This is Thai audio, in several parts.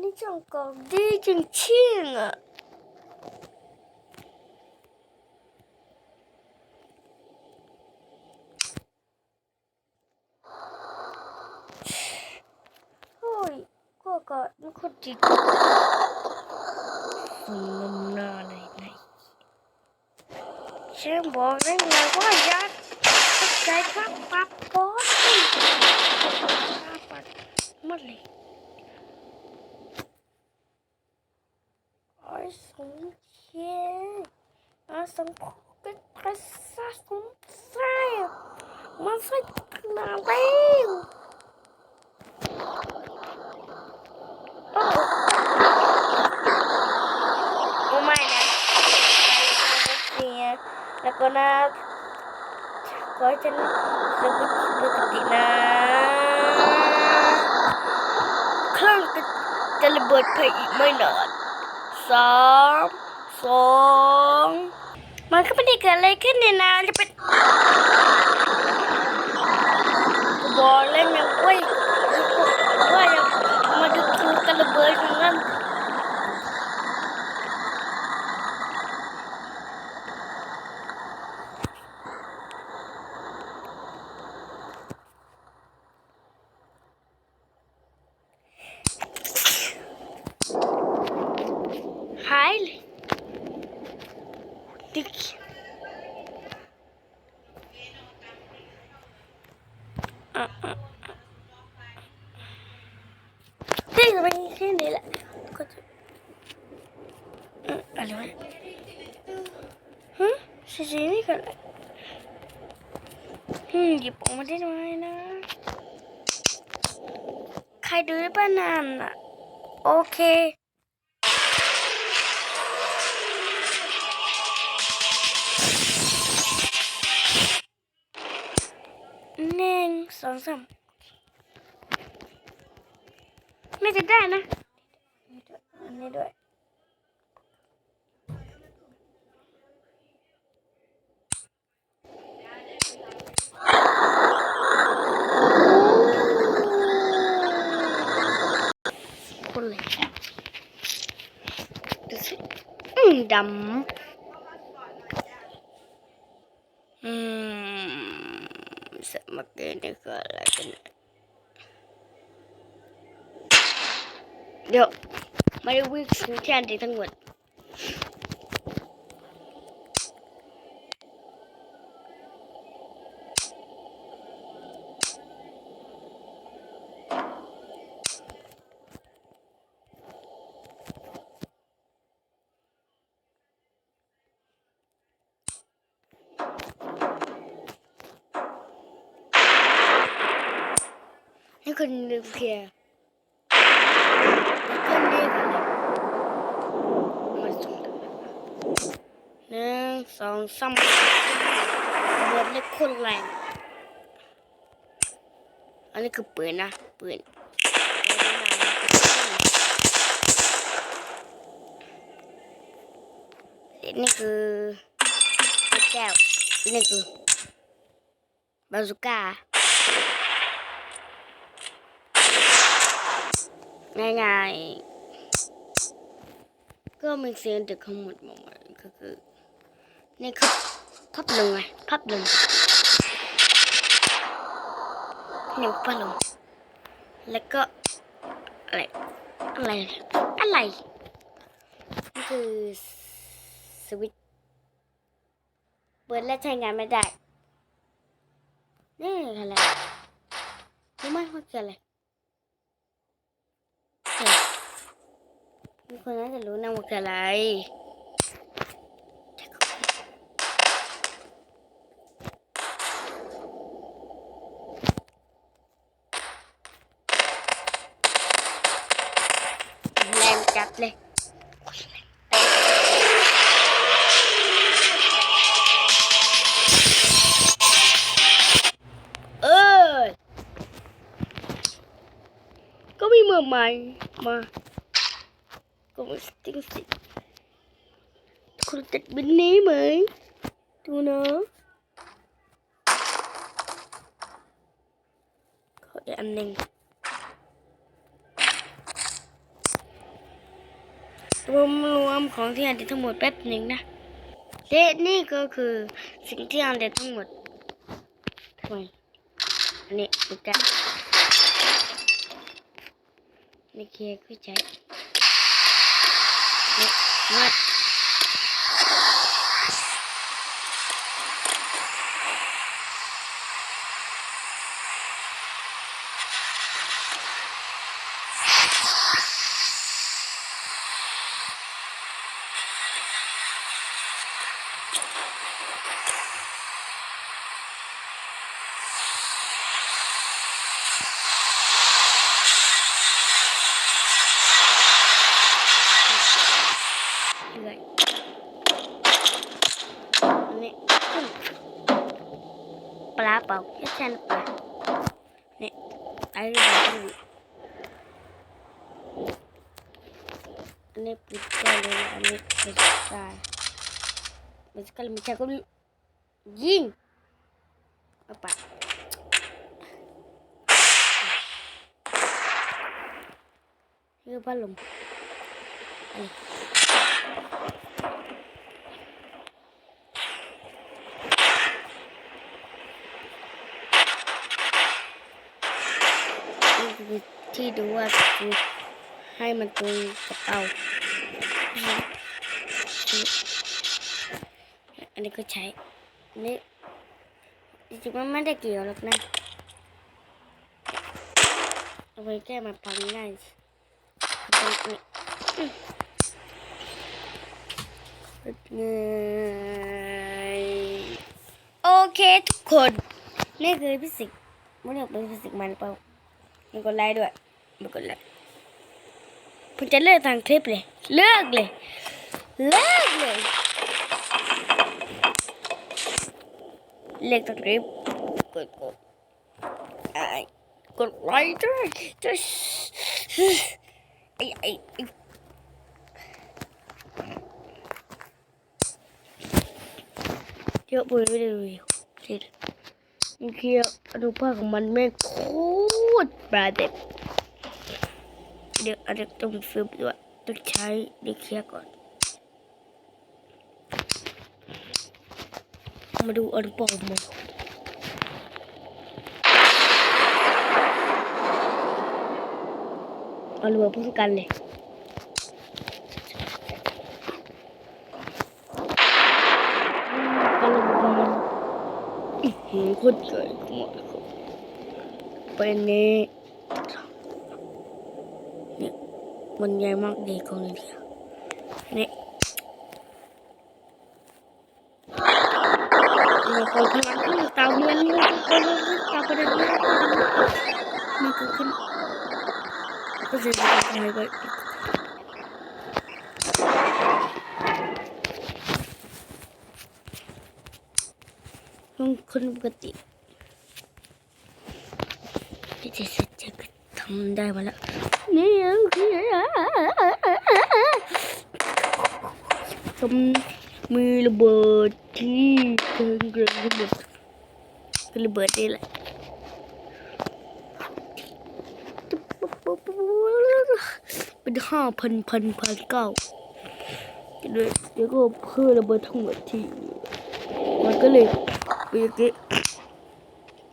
นี่จังกองดีจริงๆอะโอ้ยก็ก็ไม่ค่อยจิตมันนมนาเลยไหนฉันบอกได้ไงว่าอย่าตกใจครับปั๊บก่อนปั๊บมาเลยไอ้สมเชีย ไอ้สมพูดภาษาสมใส่มันใส่มาแล้วโอ้ไม่นะเสียแล้วก็นะขอให้ฉันสกุลปกตินะเครื่องจะจะระเบิดไปอีกไม่นานสามสอง มันก็ไม่ได้เกิดอะไรขึ้นเนี่ยนะจะเป็นบอกเล่นยังเว้ยว่าอย่ามาดูถูกกันระเบิดอย่างนั้น หายเลยติ๊กอะอะอะติ๊กทำไมแค่นี้แหละก็จะเอ่ออะไรวะฮึสีสีนี่กันเลยฮึหยิบออกมาได้ไหมนะ ใค รดูได้บ้างนั่นอะโอเคหนึ่งสองสามไม่จะได้นะอันนี้ด้วยคนเลยดูสิอืม ดำอืมสมัครนี่ก็อะไรกันเดี๋ยวมาดูวิกสินแทนที่ทั้งหมด นี่คนนิวเคลียร์แล้วก็นี่กันเลยมาส่งกันหนึ่งสองสามเบิดเล็กคนแรงอันนี้คือปืนนะปืนนี่คือแก้วนี่คือบาซูก้า ง่ายๆก็มีเสียงเด็กขมุดมาใหม่ก็คือนี่คือพับลงไงพับลงนี่พับลงแล้วก็อะไรอะไรอะไรนี่คือสวิตช์เปิดและใช้งานไม่ได้นี่อะไรรู้ไหมว่าคืออะไร มีคนน่าจะรู้นะว่าคืออะไรแรงจัดเลยเออก็มีเมื่อใหม่มา Como tem que Con tịch binh ní mới Tu nó Khỏi anh ninh รวมรวมของที่อันเด็ดทั้งหมดแป๊บหนึ่งนะและนี่ก็คือสิ่งที่อันเด็ดทั้งหมดทำไมอันนี้ดูกันนี่เคลียร์ก็ใช้ นี่มาเรื่อยอั นนี้ขึ้นปลาเปล่าแค่แค่ปลานี่ไอ้เรื่องนี้อันนี้ปิดได้เลยอันนี้ปิดได้มันก็ไม่ใช่ก็ยิงเอาไปนี่คือพัดลมอันนี้นี่คือ ที่ดูว่าคือให้มันตรงกับเตาอันนี้ก็ใช้อันนี้จริงๆมันไม่ได้เกี่ยวหรอกนะเอาไปแก้มาพังง่ายเอาไงโอเคทุกคน นี่คือฟิสิกส์ไม่เรียกเป็นฟิสิกส์มันเปล่า มันกดไลค์ด้วยมันกดไลค์ผมจะเลิกทางคลิปเลย เลิกเลย เลิกเลย เลิกทางคลิปกดกดไอ้กดไลค์ด้วยจะไอ้ไอ้ไอ้เยอะไปไม่ได้เลยเด็ด นี่คืออนุภาคของมันแม่งโคตรปลาเด็ดเดี๋ยวอาจจะต้องฟิลด้วยต้องใช้เด็กเคลียร์ก่อน มาดูอันปอมมันเอารวมพร้อมกันเลยก็ลงมัน อื้อหือโคตรใหมากเป็นนี้เนี่ยมันใหญ่มากดีกว่านี้เดียวนี่เราคนพลังขึ้นตาเมือนนี่คนเราขึ้นตาประเด็นนี้มันก็ขึ้นก็จะได้ทำไป ต้องขึ้นปกติที่จะจะทำได้มาแล้วนี่ยังคือทำมือระเบิดที่เกินเกินระเบิดคือระเบิดนี่แหละเป็นห้าพันพันพันเก้าเดี๋ยวเดี๋ยวก็เพิ่มระเบิดทั้งหมดที่มันก็เลยเป็น อย่างนี้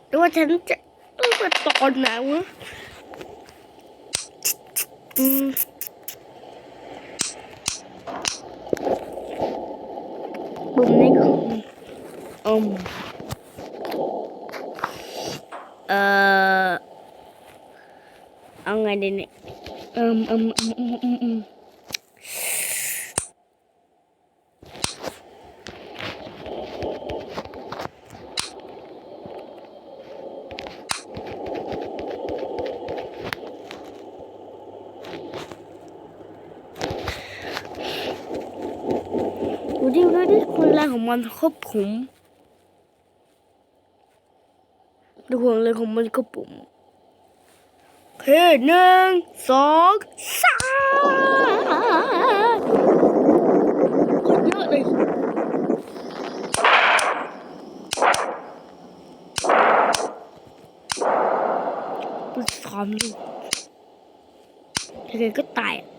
แต่ว่าฉันจะต้องมาตอนไหนวะอืมปุ่มนี้ของอืมเอ่อเอาไงดีเนี่ยอืมอืมอืมอืมอืมอืมดูดิดูดิคนแรก ของมันครบผมดูห่วงเลยของมันก็ปุ่มโอเคหนึ่งสองสามคนเยอะเลยสามลูกยังไงก็ตายอะ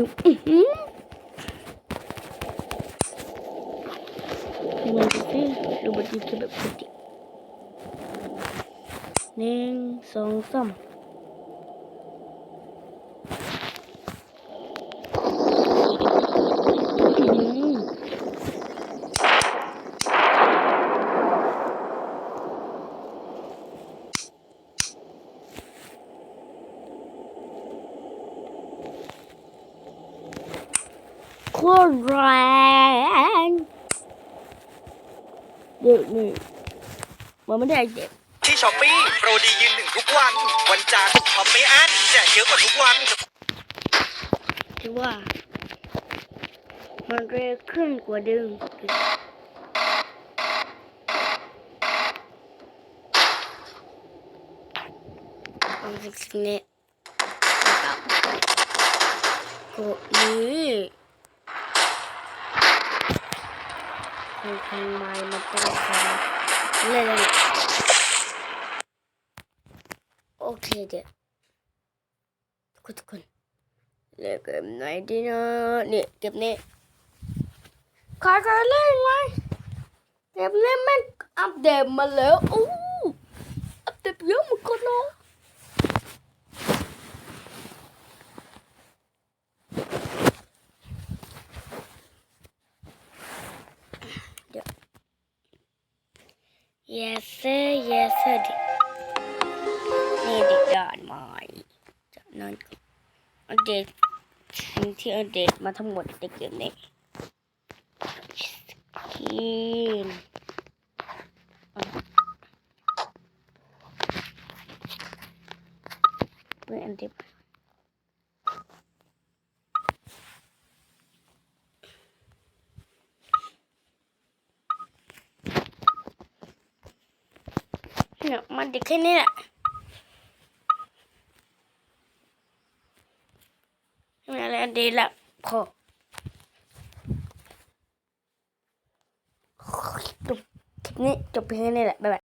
มาดูอื้อหือมันจะสิดูบัตรจะแบบปกติหนึ่งสองสามอื้อหือโคตรแรงเดี๋ยวนี่มันไม่ได้เด็กที่ช้อปปี้โปรดียืนหนึ่งทุกวัน วันจันทร์ช็อปไม่อั้นแจกเยอะกว่าทุกวันที่ว่า มันเร็วขึ้นกว่าเดิมลองสิสิเนี่ยกดนี้ ทางทางไม้มันเป็นการเล่นเลยโอเคเดี๋ยวทุกคนเล่นเกมไหนดีนะนี่เก็บนี่ใครเคยเล่นไหมเกมนี้แม่งอัปเดตมาแล้วอู้อัปเดตเยอะมือนกันเนาะเดี๋ยว yes sir yes sir ดินี่ดิด่านใหม่จากนั้นอัปเดตสิ่งที่อัปเดตมาทั้งหมดในเกมนี้คีนเพื่ออันเดตเนี่ย มันเด็กแค่นี้แหละไม่อะไรดีละพอจบคลิปนี้จบเพียงแค่นี้แหละบ๊ายบาย